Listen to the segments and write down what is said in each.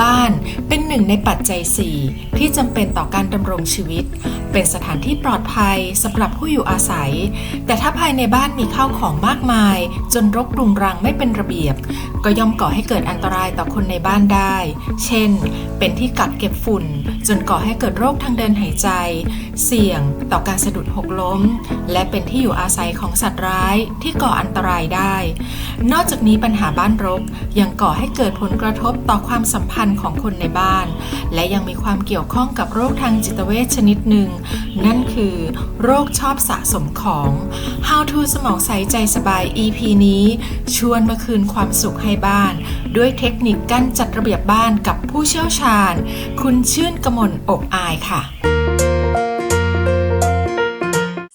บ้านเป็นหนึ่งในปัจจัย 4 ที่จำเป็นต่อการดำรงชีวิต เป็นสถานที่ปลอดภัยสำหรับผู้อยู่อาศัย แต่ถ้าภายในบ้านมีข้าวของมากมาย จนรกรุงรังไม่เป็นระเบียบ ก็ย่อมก่อให้เกิดอันตรายต่อคนในบ้านได้ เช่น เป็นที่กักเก็บฝุ่น จนก่อให้เกิดโรคทางเดินหายใจ เสี่ยงต่อการสะดุดหกล้ม และเป็นที่อยู่อาศัยของสัตว์ร้ายที่ก่ออันตรายได้ นอกจากนี้ปัญหาบ้านรกยังก่อให้เกิดผลกระทบต่อความสัมพันธ์ของคนในบ้าน และยังมีความเกี่ยวข้องกับโรคทางจิตเวชชนิดหนึ่ง นั่นคือ โรคชอบสะสมของ How to สมองใสใจสบาย EP นี้ ชวนมาคืนความสุขให้บ้าน ด้วยเทคนิคการจัดระเบียบบ้านกับผู้เชี่ยวชาญ คุณชื่นกมลอบอายค่ะ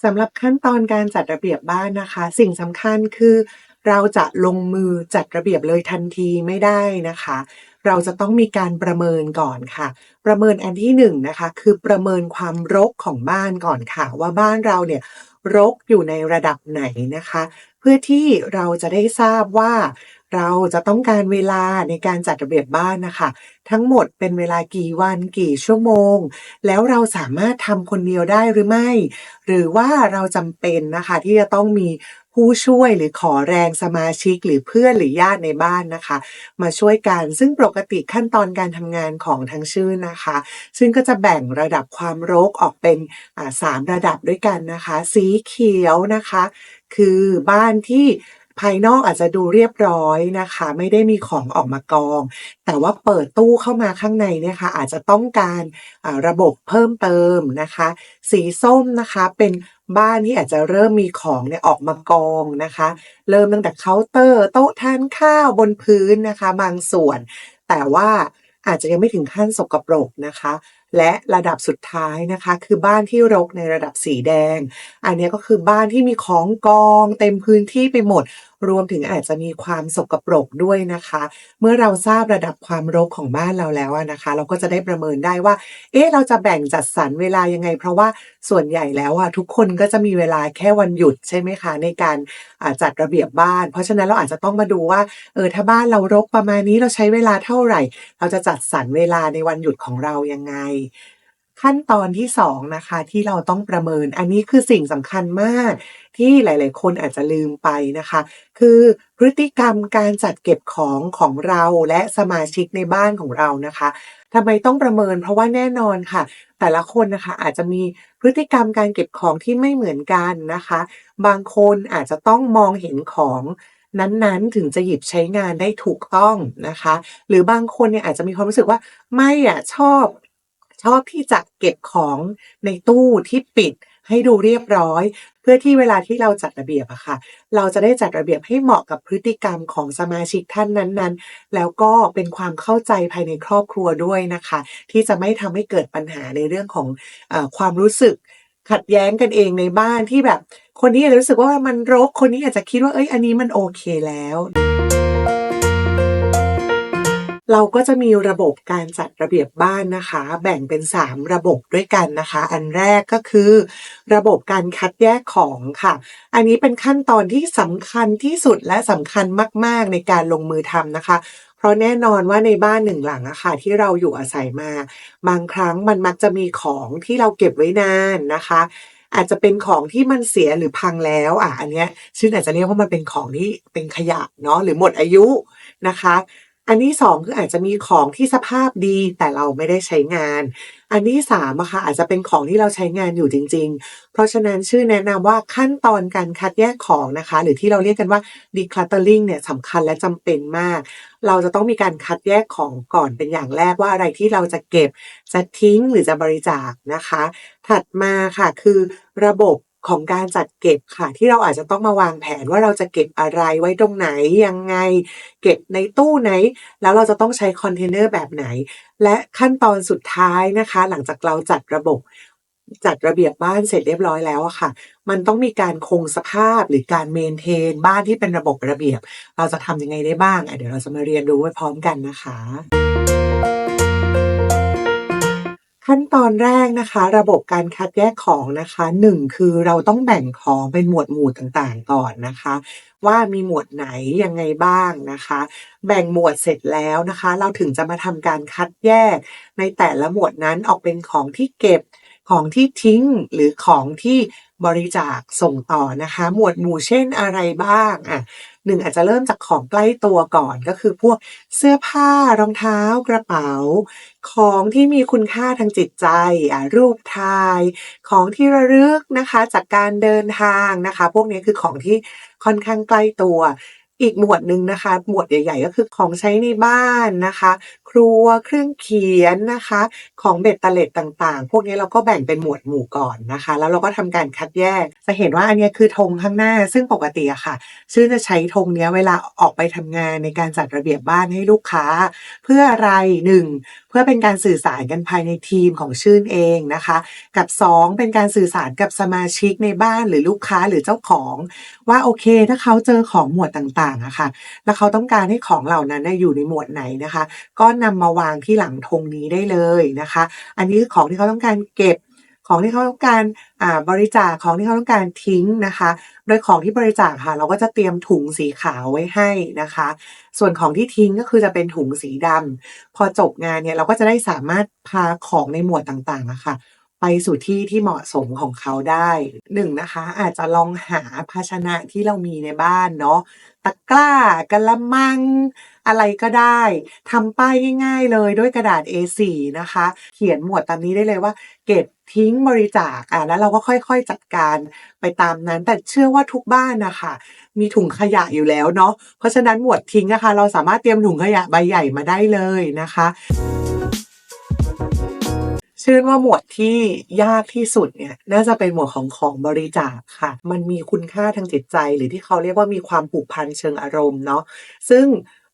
สำหรับขั้นตอนการจัดระเบียบบ้านนะคะ สิ่งสำคัญคือ เราจะลงมือจัดระเบียบเลยทันทีไม่ได้นะคะ เราจะต้องมีการประเมินก่อนค่ะ ประเมินอันที่หนึ่งนะคะคือประเมินความรกของบ้านก่อนค่ะ ว่าบ้านเราเนี่ยรกอยู่ในระดับไหนนะคะ เพื่อที่เราจะได้ทราบว่าเราจะต้องการเวลาในการจัดระเบียบบ้านนะคะ ทั้งหมดเป็นเวลากี่วันกี่ชั่วโมง แล้วเราสามารถทำคนเดียวได้หรือไม่ หรือว่าเราจำเป็นนะคะที่จะต้องมี ผู้ช่วยหรือขอแรงสมาชิกหรือเพื่อนหรือญาติในบ้านนะคะ มาช่วยกันซึ่งปกติขั้นตอนการทำงานของทั้งชื่นนะคะ ซึ่งก็จะแบ่งระดับความรกออกเป็นสามระดับด้วยกันนะคะ สีเขียวนะคะ คือบ้านที่ภายนอกอาจจะดูเรียบร้อยนะคะ ไม่ได้มีของออกมากอง แต่ว่าเปิดตู้เข้ามาข้างในเนี่ยค่ะอาจจะต้องการอ่าระบบเพิ่มเติมนะคะ สีส้มนะคะเป็น บ้านที่อาจจะเริ่มมีของเนี่ยออกมากองนะคะ เริ่มตั้งแต่เคาน์เตอร์โต๊ะทานข้าวบนพื้นนะคะ บางส่วน แต่ว่าอาจจะยังไม่ถึงขั้นสกปรกนะคะ และระดับสุดท้ายนะคะ คือบ้านที่รกในระดับสีแดง อันนี้ก็คือบ้านที่มีของกองเต็มพื้นที่ไปหมด รวมถึงอาจจะมีความสกปรกด้วยนะคะ เมื่อเราทราบระดับความรกของบ้านเราแล้วอะนะคะ เราก็จะได้ประเมินได้ว่า เอ๊ะเราจะแบ่งจัดสรรเวลายังไง เพราะว่าส่วนใหญ่แล้วอะทุกคนก็จะมีเวลาแค่วันหยุดใช่ไหมคะ ในการาจัดระเบียบบ้าน เพราะฉะนั้นเราอาจจะต้องมาดูว่าเออถ้าบ้านเรารกประมาณนี้เราใช้เวลาเท่าไหร่ เราจะจัดสรรเวลาในวันหยุดของเรายังไง ขั้นตอนที่สองนะคะที่เราต้องประเมิน อันนี้คือสิ่งสำคัญมากที่หลาย ๆ คนอาจจะลืมไปนะคะ คือพฤติกรรมการจัดเก็บของของเราและสมาชิกในบ้านของเรานะคะทำไมต้องประเมิน เพราะว่าแน่นอนค่ะ แต่ละคนนะคะอาจจะมีพฤติกรรมการเก็บของที่ไม่เหมือนกันนะคะ บางคนอาจจะต้องมองเห็นของนั้นๆ ถึงจะหยิบใช้งานได้ถูกต้องนะคะ หรือบางคนเนี่ยอาจจะมีความรู้สึกว่าไม่อะชอบ ชอบที่จะเก็บของในตู้ที่ปิดให้ดูเรียบร้อย เพื่อที่เวลาที่เราจัดระเบียบอะค่ะ เราจะได้จัดระเบียบให้เหมาะกับพฤติกรรมของสมาชิกท่านนั้นๆ แล้วก็เป็นความเข้าใจภายในครอบครัวด้วยนะคะ ที่จะไม่ทำให้เกิดปัญหาในเรื่องของอความรู้สึกขัดแย้งกันเองในบ้านที่แบบ คนนี้อาจจะรู้สึกว่ามันรกคนนี้อาจจะคิดว่าเอ้ยอันนี้มันโอเคแล้ว เราก็จะมีระบบการจัดระเบียบบ้านนะคะ แบ่งเป็น 3 ระบบด้วยกันนะคะ อันแรกก็คือ ระบบการคัดแยกของค่ะ อันนี้เป็นขั้นตอนที่สำคัญที่สุดและสำคัญมาก ๆ ในการลงมือทำนะคะเพราะแน่นอนว่าในบ้านหนึ่งหลังอะค่ะที่เราอยู่อาศัยมา บางครั้งมันมักจะมีของที่เราเก็บไว้นานนะคะ อาจจะเป็นของที่มันเสียหรือพังแล้วอะอันเนี้ยชื่นอาจจะเรียกว่ามันเป็นของที่เป็นขยะเนาะหรือหมดอายุนะคะ อันที่สองคืออาจจะมีของที่สภาพดีแต่เราไม่ได้ใช้งาน อันที่สามอะค่ะอาจจะเป็นของที่เราใช้งานอยู่จริง ๆ เพราะฉะนั้นชื่อแนะนำว่าขั้นตอนการคัดแยกของนะคะ หรือที่เราเรียกกันว่า decluttering เนี่ยสำคัญและจำเป็นมาก เราจะต้องมีการคัดแยกของก่อนเป็นอย่างแรกว่าอะไรที่เราจะเก็บ จะทิ้งหรือจะบริจาคนะคะ ถัดมาค่ะคือระบบ ของการจัดเก็บค่ะ ที่เราอาจจะต้องมาวางแผนว่าเราจะเก็บอะไรไว้ตรงไหนยังไง เก็บในตู้ไหน แล้วเราจะต้องใช้คอนเทนเนอร์แบบไหน และขั้นตอนสุดท้ายนะคะ หลังจากเราจัดระบบจัดระเบียบบ้านเสร็จเรียบร้อยแล้วอะค่ะ มันต้องมีการคงสภาพหรือการเมนเทน บ้านที่เป็นระบบระเบียบ เราจะทำยังไงได้บ้างอะเดี๋ยวเราจะมาเรียนรู้ไปพร้อมกันนะคะ ขั้นตอนแรกนะคะ ระบบการคัดแยกของนะคะหนึ่งคือเราต้องแบ่งของเป็นหมวดหมู่ต่างๆก่อนนะคะ ว่ามีหมวดไหนยังไงบ้างนะคะ แบ่งหมวดเสร็จแล้วนะคะ เราถึงจะมาทำการคัดแยก ในแต่ละหมวดนั้นออกเป็นของที่เก็บของที่ทิ้งหรือของที่ บริจาคส่งต่อนะคะ หมวดหมู่เช่นอะไรบ้างอะหนึ่งอาจจะเริ่มจากของใกล้ตัวก่อนก็คือพวกเสื้อผ้ารองเท้ากระเป๋า ของที่มีคุณค่าทางจิตใจอะรูปถ่าย ของที่ระลึกนะคะจากการเดินทางนะคะ พวกนี้คือของที่ค่อนข้างใกล้ตัว อีกหมวดหนึ่งนะคะ หมวดใหญ่ ๆ ก็คือของใช้ในบ้านนะคะ ครัว เครื่องเขียนนะคะ ของเบ็ดเตล็ดต่างๆ พวกนี้เราก็แบ่งเป็นหมวดหมู่ก่อนนะคะ แล้วเราก็ทำการคัดแยก จะเห็นว่าอันนี้คือธงข้างหน้า ซึ่งปกติอะค่ะ ชื่อจะใช้ธงเนี้ยเวลาออกไปทำงานในการจัดระเบียบบ้านให้ลูกค้า เพื่ออะไรหนึ่งเพื่อเป็นการสื่อสารกันภายในทีมของชื่นเองนะคะ กับสองเป็นการสื่อสารกับสมาชิกในบ้านหรือลูกค้าหรือเจ้าของ ว่าโอเค ถ้าเขาเจอของหมวดต่างๆอะค่ะ แล้วเขาต้องการให้ของเหล่านั้นอยู่ในหมวดไหนนะคะ ก็นำมาวางที่หลังธงนี้ได้เลยนะคะ อันนี้คือของที่เขาต้องการเก็บของที่เขาต้องการบริจาคของที่เขาต้องการทิ้งนะคะ โดยของที่บริจาคค่ะ เราก็จะเตรียมถุงสีขาวไว้ให้นะคะ ส่วนของที่ทิ้งก็คือจะเป็นถุงสีดำพอจบงานเนี่ยเราก็จะได้สามารถพาของในหมวดต่างๆอะค่ะ ไปสู่ที่ที่เหมาะสมของเขาได้หนึ่งนะคะ อาจจะลองหาภาชนะที่เรามีในบ้านเนาะ ตะกร้า กะละมัง อะไรก็ได้ ทำป้ายง่าย ๆ เลยด้วยกระดาษ A4 นะคะ เขียนหมวดตามนี้ได้เลยว่า เก็บ ทิ้ง บริจาค อะแล้วเราก็ค่อย ๆ จัดการไปตามนั้น แต่เชื่อว่าทุกบ้านนะคะมีถุงขยะอยู่แล้วเนาะ เพราะฉะนั้นหมวดทิ้งนะคะเราสามารถเตรียมถุงขยะใบใหญ่มาได้เลยนะคะ ชื่อว่าหมวดที่ยากที่สุดเนี่ยน่าจะเป็นหมวดของของบริจาคค่ะ มันมีคุณค่าทางจิตใจ หรือที่เขาเรียกว่ามีความผูกพันเชิงอารมณ์เนาะซึ่ง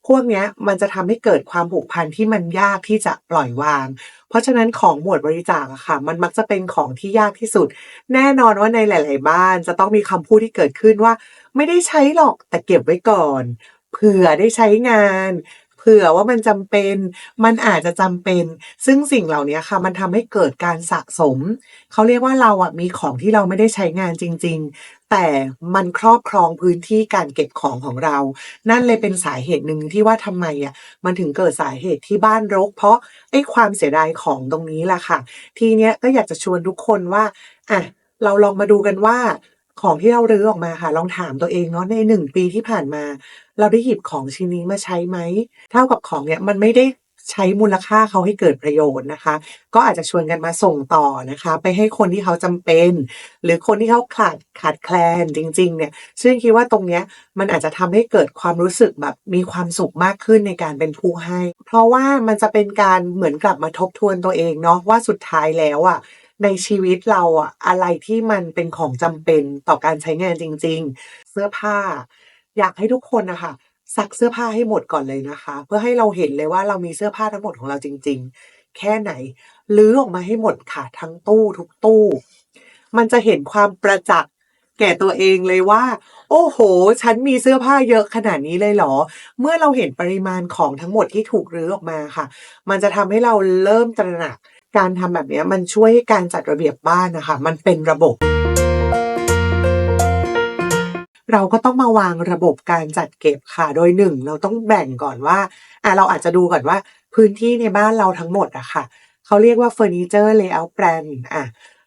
พวกเนี้ยมันจะทำให้เกิดความผูกพันที่มันยากที่จะปล่อยวาง เพราะฉะนั้นของหมวดบริจาคอะค่ะ มันมักจะเป็นของที่ยากที่สุด แน่นอนว่าในหลาย ๆ บ้านจะต้องมีคำพูดที่เกิดขึ้นว่า ไม่ได้ใช้หรอกแต่เก็บไว้ก่อน เผื่อได้ใช้งาน ผื่อว่ามันจำเป็น มันอาจจะจำเป็น ซึ่งสิ่งเหล่านี้ค่ะมันทำให้เกิดการสะสม เขาเรียกว่าเราอะมีของที่เราไม่ได้ใช้งานจริง ๆ แต่มันครอบครองพื้นที่การเก็บของของเรา นั่นเลยเป็นสาเหตุหนึ่งที่ว่าทำไมอะมันถึงเกิดสาเหตุที่บ้านรก เพราะไอ้ความเสียดายของตรงนี้แหละค่ะ ทีเนี้ยก็อยากจะชวนทุกคนว่าอะเราลองมาดูกันว่า ของที่เรารื้อออกมาค่ะ ลองถามตัวเองเนาะในหนึ่งปีที่ผ่านมา เราได้หยิบของชิ้นนี้มาใช้ไหม เท่ากับของเนี่ยมันไม่ได้ใช้มูลค่าเขาให้เกิดประโยชน์นะคะ ก็อาจจะชวนกันมาส่งต่อนะคะ ไปให้คนที่เขาจำเป็น หรือคนที่เขาขาดขาดแคลนจริง ๆ เนี่ยซึ่งคิดว่าตรงเนี้ยมันอาจจะทำให้เกิดความรู้สึกแบบมีความสุขมากขึ้นในการเป็นผู้ให้ เพราะว่ามันจะเป็นการเหมือนกลับมาทบทวนตัวเองเนาะว่าสุดท้ายแล้วอะ ในชีวิตเราอะอะไรที่มันเป็นของจำเป็นต่อการใช้งานจริง ๆ เสื้อผ้า อยากให้ทุกคนนะคะซักเสื้อผ้าให้หมดก่อนเลยนะคะ เพื่อให้เราเห็นเลยว่า เรามีเสื้อผ้าทั้งหมดของเราจริง ๆ แค่ไหนลื้อออกมาให้หมดค่ะ ทั้งตู้ทุกตู้ มันจะเห็นความประจักษ์แก่ตัวเองเลยว่า โอ้โหฉันมีเสื้อผ้าเยอะขนาดนี้เลยเหรอ เมื่อเราเห็นปริมาณของทั้งหมดที่ถูกรื้อออกมาค่ะ มันจะทำให้เราเริ่มตระหนัก การทำแบบนี้มันช่วยให้การจัดระเบียบบ้านนะคะ มันเป็นระบบ เราก็ต้องมาวางระบบการจัดเก็บค่ะ โดยหนึ่งเราต้องแบ่งก่อนว่าอะเราอาจจะดูก่อนว่า พื้นที่ในบ้านเราทั้งหมดอะค่ะเขาเรียกว่าเฟอร์นิเจอร์เลเยอร์แปลนอะ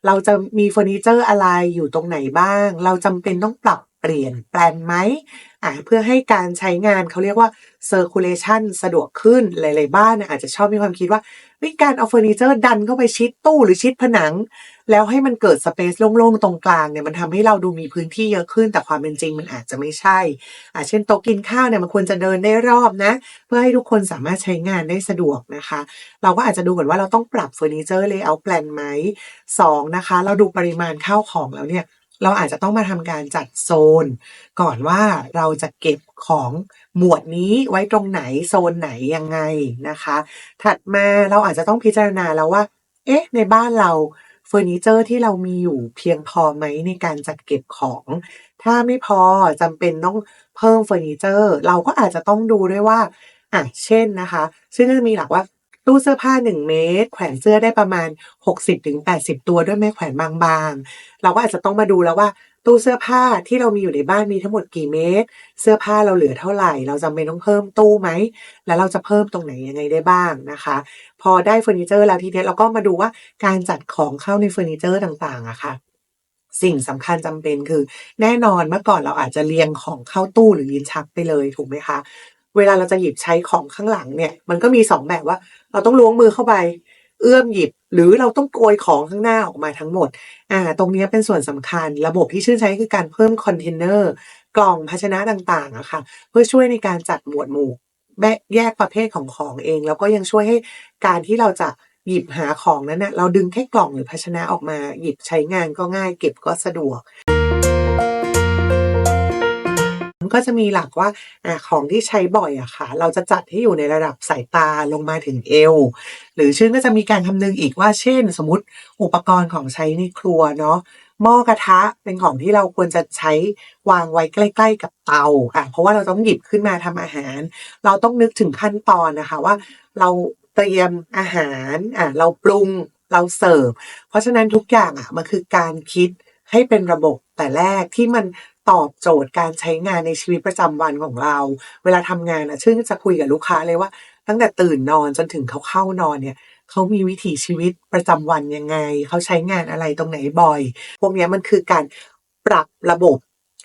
เราจะมีเฟอร์นิเจอร์อะไรอยู่ตรงไหนบ้าง เราจำเป็นต้องปรับ เปลี่ยนแปลนไหมอะเพื่อให้การใช้งานเขาเรียกว่า circulation สะดวกขึ้นหลาย ๆ บ้านอาจจะชอบมีความคิดว่าเฮ้ยการเอาเฟอร์นิเจอร์ดันเข้าไปชิดตู้หรือชิดผนัง แล้วให้มันเกิดสเปซโล่ง ๆ ตรงกลางเนี่ยมันทำให้เราดูมีพื้นที่เยอะขึ้น แต่ความเป็นจริงมันอาจจะไม่ใช่อะเช่นโต๊ะกินข้าวเนี่ยมันควรจะเดินได้รอบนะ เพื่อให้ทุกคนสามารถใช้งานได้สะดวกนะคะ เราก็อาจจะดูก่อนว่าเราต้องปรับเฟอร์นิเจอร์เลเยอร์แปลนไหมสองนะคะ เราดูปริมาณข้าวของแล้วเนี่ย เราอาจจะต้องมาทำการจัดโซน ก่อนว่าเราจะเก็บของหมวดนี้ไว้ตรงไหนโซนไหนยังไงนะคะ ถัดมาเราอาจจะต้องพิจารณาแล้วว่า เอ๊ะ ในบ้านเราเฟอร์นิเจอร์ที่เรามีอยู่เพียงพอไหมในการจัดเก็บของ ถ้าไม่พอจำเป็นต้องเพิ่มเฟอร์นิเจอร์ เราก็อาจจะต้องดูด้วยว่าอะเช่นนะคะ ซึ่งก็จะมีหลักว่า ตู้เสื้อผ้า 1 เมตร แขวนเสื้อได้ประมาณ 60-80 ตัวด้วยไม้แขวนบางๆ เราก็อาจจะต้องมาดูแล้วว่าตู้เสื้อผ้าที่เรามีอยู่ในบ้านมีทั้งหมดกี่เมตร เสื้อผ้าเราเหลือเท่าไหร่ เราจำเป็นต้องเพิ่มตู้ไหม แล้วเราจะเพิ่มตรงไหนยังไงได้บ้างนะคะ พอได้เฟอร์นิเชอร์แล้วทีเนี้ยเราก็มาดูว่าการจัดของเข้าในเฟอร์นิเชอร์ต่างๆอะค่ะสิ่งสำคัญจำเป็นคือ แน่นอนเมื่อก่อนเราอาจจะเรียงของเข้าตู้หรือลิ้นชักไปเลยถูกไหมคะ เวลาเราจะหยิบใช้ของข้างหลังเนี่ยมันก็มี2แบบว่า เราต้องล้วงมือเข้าไป เอื้อมหยิบ หรือเราต้องโกยของข้างหน้าออกมาทั้งหมดอ่าตรงนี้เป็นส่วนสำคัญ ระบบที่ชื่นใช้คือการเพิ่มคอนเทนเนอร์กล่องภาชนะต่างๆอะค่ะเพื่อช่วยในการจัดหมวดหมู่แยกประเภทของของเอง แล้วก็ยังช่วยให้การที่เราจะหยิบหาของนั้นน่ะเราดึงแค่กล่องหรือภาชนะออกมา หยิบใช้งานก็ง่าย เก็บก็สะดวก ก็จะมีหลักว่าอของที่ใช้บ่อยอะค่ะ เราจะจัดให้อยู่ในระดับสายตาลงมาถึงเอว หรือชื่นก็จะมีการคำนึงอีกว่า เช่น สมมติอุปกรณ์ของใช้ในครัวเนาะหม้อกระทะเป็นของที่เราควรจะใช้วางไว้ใกล้ ๆ กับเตาอ่าเพราะว่าเราต้องหยิบขึ้นมาทำอาหาร เราต้องนึกถึงขั้นตอนนะคะว่า เราเตรียมอาหารอ่าเราปรุงเราเสิร์ฟเพราะฉะนั้นทุกอย่างอะมันคือการคิดให้เป็นระบบแต่แรกที่มัน ตอบโจทย์การใช้งานในชีวิตประจำวันของเรา เวลาทำงานอะชื่นจะคุยกับลูกค้าเลยว่า ตั้งแต่ตื่นนอนจนถึงเขาเข้านอนเนี่ยเขามีวิถีชีวิตประจำวันยังไง เขาใช้งานอะไรตรงไหนบ่อย พวกนี้มันคือการปรับระบบ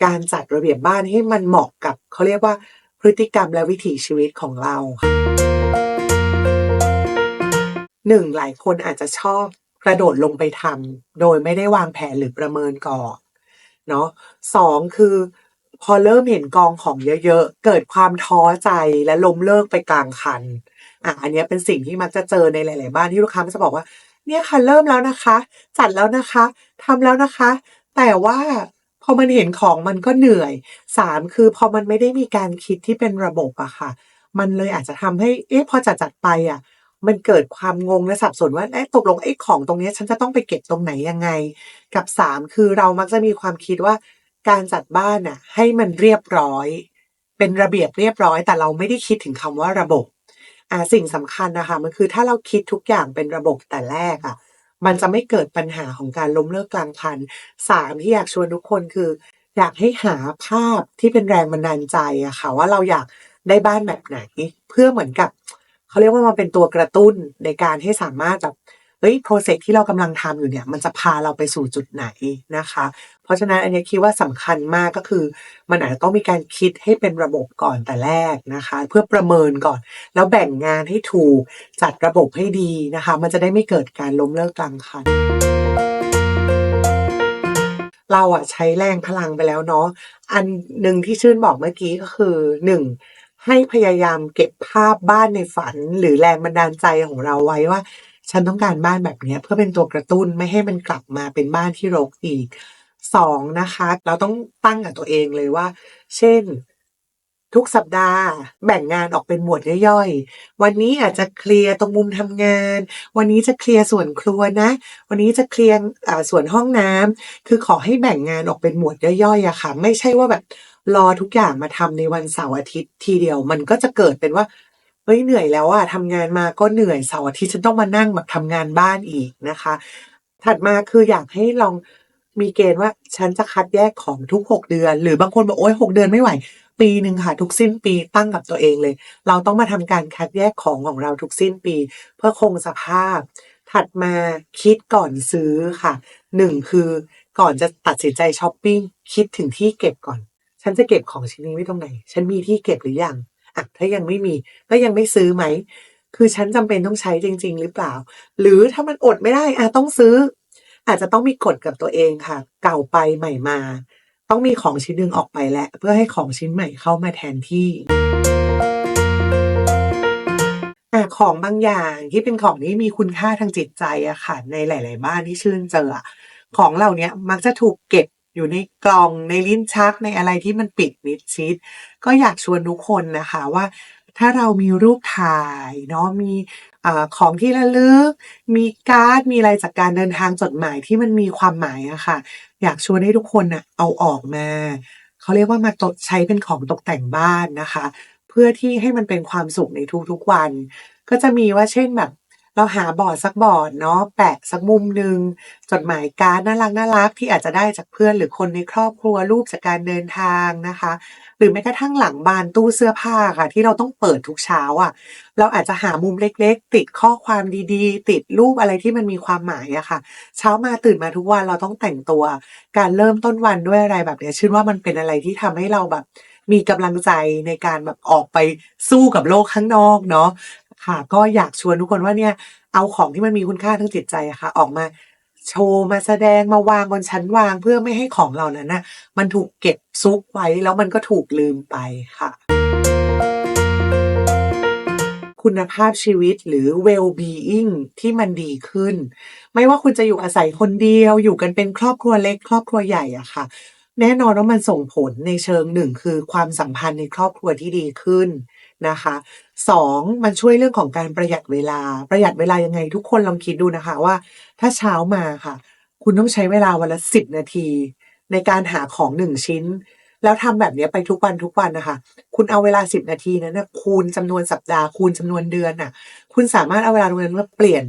การจัดระเบียบบ้านให้มันเหมาะกับเขาเรียกว่าพฤติกรรมและวิถีชีวิตของเราค่ะ1หลายคนอาจจะชอบกระโดดลงไปทำโดยไม่ได้วางแผนหรือประเมินก่อน เนาะ2คือ พอเริ่มเห็นกองของเยอะๆ เกิดความท้อใจและล้มเลิกไปกลางคันอ่าอันนี้เป็นสิ่งที่มักจะเจอในหลาย ๆ บ้านที่ลูกค้ามักจะบอกว่า เนี่ยค่ะเริ่มแล้วนะคะ จัดแล้วนะคะทำแล้วนะคะ แต่ว่าพอมันเห็นของมันก็เหนื่อย3คือพอมันไม่ได้มีการคิดที่เป็นระบบอะค่ะ มันเลยอาจจะทำให้เอ๊ะพอจัดๆไปอะ มันเกิดความงงและสับสนว่าเอ๊ะตกลงไอ้ของตรงนี้ฉันจะต้องไปเก็บตรงไหนยังไง กับ3คือเรามักจะมีความคิดว่าการจัดบ้านน่ะให้มันเรียบร้อย เป็นระเบียบเรียบร้อย แต่เราไม่ได้คิดถึงคำว่าระบบอ่าสิ่งสำคัญนะคะมันคือถ้าเราคิดทุกอย่างเป็นระบบแต่แรกอะมันจะไม่เกิดปัญหาของการล้มเลิกกลางคัน3ที่อยากชวนทุกคนคือ อยากให้หาภาพที่เป็นแรงบันดาลใจอะค่ะว่าเราอยากได้บ้านแบบไหน เพื่อเหมือนกับ เขาเรียกว่ามันเป็นตัวกระตุ้นในการให้สามารถแบบเฮ้ยพรเซสที่เรากำลังทำอยู่เนี่ยมันจะพาเราไปสู่จุดไหนนะคะ เพราะฉะนั้นอันนี้คิดว่าสำคัญมากก็คือ มันอาจจะต้องมีการคิดให้เป็นระบบก่อนแต่แรกนะคะ เพื่อประเมินก่อน แล้วแบ่งงานให้ถูกจัดระบบให้ดีนะคะ มันจะได้ไม่เกิดการล้มเลิกกลางคันเราอะใช้แรงพลังไปแล้วเนาะอันหนึ่งที่ชื่นบอกเมื่อกี้ก็คือ1 ให้พยายามเก็บภาพบ้านในฝัน หรือแรงบันดาลใจของเราไว้ว่า ฉันต้องการบ้านแบบนี้เพื่อเป็นตัวกระตุ้นไม่ให้มันกลับมาเป็นบ้านที่รกอีก2นะคะ เราต้องตั้งกับตัวเองเลยว่า เช่น ทุกสัปดาห์ แบ่งงานออกเป็นหมวดย่อยๆ วันนี้อาจจะเคลียร์ตรงมุมทำงาน วันนี้จะเคลียร์ส่วนครัวนะ วันนี้จะเคลียร์ส่วนห้องน้ำคือขอให้แบ่งงานออกเป็นหมวดย่อยๆอะค่ะ ไม่ใช่ว่าแบบ รอทุกอย่างมาทำในวันเสาร์อาทิตย์ทีเดียว มันก็จะเกิดเป็นว่าเฮ้ยเหนื่อยแล้วอะทำงานมาก็เหนื่อยเสาร์อาทิตย์ฉันต้องมานั่งแบบทำงานบ้านอีกนะคะ ถัดมาคืออยากให้ลองมีเกณฑ์ว่าฉันจะคัดแยกของทุก 6 เดือน หรือบางคนบอกโอ๊ย6เดือนไม่ไหว ปีหนึ่งค่ะ ทุกสิ้นปีตั้งกับตัวเองเลย เราต้องมาทำการคัดแยกของของเราทุกสิ้นปี เพื่อคงสภาพ ถัดมาคิดก่อนซื้อค่ะ1คือก่อนจะตัดสินใจช้อปปิ้งคิดถึงที่เก็บก่อน ฉันจะเก็บของชิ้นนี้ไว้ตรงไหน ฉันมีที่เก็บหรือยังอะถ้ายังไม่มีก็ยังไม่ซื้อไหม คือฉันจำเป็นต้องใช้จริง ๆ หรือเปล่า หรือถ้ามันอดไม่ได้อะต้องซื้อ อาจจะต้องมีกฎกับตัวเองค่ะ เก่าไปใหม่มา ต้องมีของชิ้นหนึ่งออกไปแล้วเพื่อให้ของชิ้นใหม่เข้ามาแทนที่อของบางอย่างที่เป็นของที่มีคุณค่าทางจิตใจอะค่ะ ในหลาย ๆ บ้านที่ชื่นเจอของเหล่านี้มักจะถูกเก็บ อยู่ในกล่องในลิ้นชักในอะไรที่มันปิดมิดชิด ก็อยากชวนทุกคนนะคะว่าถ้าเรามีรูปถ่ายเนาะมีอของที่ระลึก มีการ์ดมีอะไรจากการเดินทางจดหมายที่มันมีความหมายอะค่ะ อยากชวนให้ทุกคนนะเอาออกมาเขาเรียกว่ามาตกใช้เป็นของตกแต่งบ้านนะคะ เพื่อที่ให้มันเป็นความสุขในทุกๆวัน ก็จะมีว่าเช่นแบบ เราหาบอร์ดสักบอร์ดเนาะแปะสักมุมหนึ่งจดหมายการ์ดน่ารักน่ารักที่อาจจะได้จากเพื่อนหรือคนในครอบครัวรูปจากการเดินทางนะคะ หรือแม้กระทั่งหลังบานตู้เสื้อผ้าค่ะ ที่เราต้องเปิดทุกเช้าอะ่ะ เราอาจจะหามุมเล็ก ๆ ติดข้อความดีๆ ติดรูปอะไรที่มันมีความหมายอะค่ะ เช้ามาตื่นมาทุกวันเราต้องแต่งตัว การเริ่มต้นวันด้วยอะไรแบบเนี้ยชื่นว่ามันเป็นอะไรที่ทำให้เราแบบมีกำลังใจในการแบบออกไปสู้กับโลกข้างนอกเนาะ ค่ะ ก็อยากชวนทุกคนว่าเนี่ย เอาของที่มันมีคุณค่าทางจิตใจอะค่ะ ออกมาโชว์ มาแสดง มาวางบนชั้นวาง เพื่อไม่ให้ของเหล่านั้นน่ะ มันถูกเก็บซุกไว้ แล้วมันก็ถูกลืมไปค่ะ คุณภาพชีวิตหรือ well being ที่มันดีขึ้น ไม่ว่าคุณจะอยู่อาศัยคนเดียว อยู่กันเป็นครอบครัวเล็ก ครอบครัวใหญ่อะค่ะ แน่นอนว่ามันส่งผลในเชิงหนึ่งคือความสัมพันธ์ในครอบครัวที่ดีขึ้น นะคะสองมันช่วยเรื่องของการประหยัดเวลา ประหยัดเวลายังไง ทุกคนลองคิดดูนะคะว่า ถ้าเช้ามาค่ะ คุณต้องใช้เวลาวันละสิบนาที ในการหาของหนึ่งชิ้น แล้วทำแบบนี้ไปทุกวันทุกวันนะคะ คุณเอาเวลาสิบนาทีนั้นนะคูณจำนวนสัปดาห์คูณจำนวนเดือนน่ะ คุณสามารถเอาเวลาตรงนั้นมาเปลี่ยน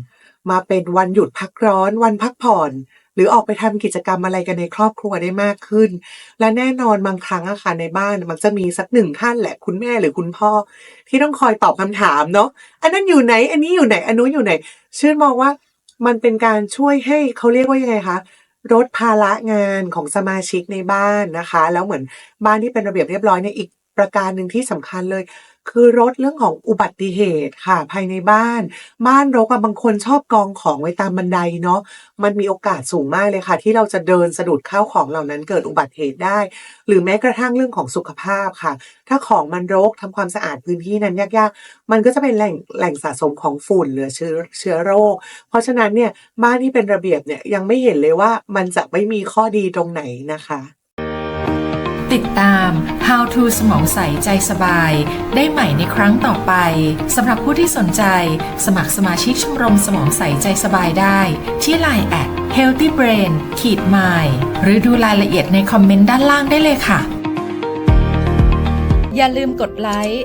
มาเป็นวันหยุดพักร้อน วันพักผ่อน หรือออกไปทำกิจกรรมอะไรกันในครอบครัวได้มากขึ้น และแน่นอนบางครั้งอะค่ะในบ้าน มันจะมีสักหนึ่งท่านแหละคุณแม่หรือคุณพ่อ ที่ต้องคอยตอบคำถามเนาะอันนั้นอยู่ไหน อันนี้อยู่ไหนอันนู้นอยู่ไหน ชื่นมองว่ามันเป็นการช่วยให้เขาเรียกว่ายังไงคะลดภาระงานของสมาชิกในบ้านนะคะ แล้วเหมือนบ้านที่เป็นระเบียบเรียบร้อยเนี่ยอีกประการหนึ่งที่สำคัญเลย คือลดเรื่องของอุบัติเหตุค่ะภายในบ้าน บ้านรกอะบางคนชอบกองของไว้ตามบันไดเนาะมันมีโอกาสสูงมากเลยค่ะ ที่เราจะเดินสะดุดข้าวของเหล่านั้นเกิดอุบัติเหตุได้ หรือแม้กระทั่งเรื่องของสุขภาพค่ะ ถ้าของมันรกทำความสะอาดพื้นที่นั้นยากๆ มันก็จะเป็นแหล่งแหล่งสะสมของฝุ่นหรือเชื้อเชื้อโรค เพราะฉะนั้นเนี่ยบ้านที่เป็นระเบียบเนี่ยยังไม่เห็นเลยว่ามันจะไม่มีข้อดีตรงไหนนะคะ ติดตาม How to สมองใสใจสบาย ได้ใหม่ในครั้งต่อไปสำหรับผู้ที่สนใจ สมัครสมาชิกชมรมสมองใสใจสบายได้ ที่ Line at healthy brain ขีด mind หรือดูรายละเอียดในคอมเมนต์ด้านล่างได้เลยค่ะ อย่าลืมกดไลค์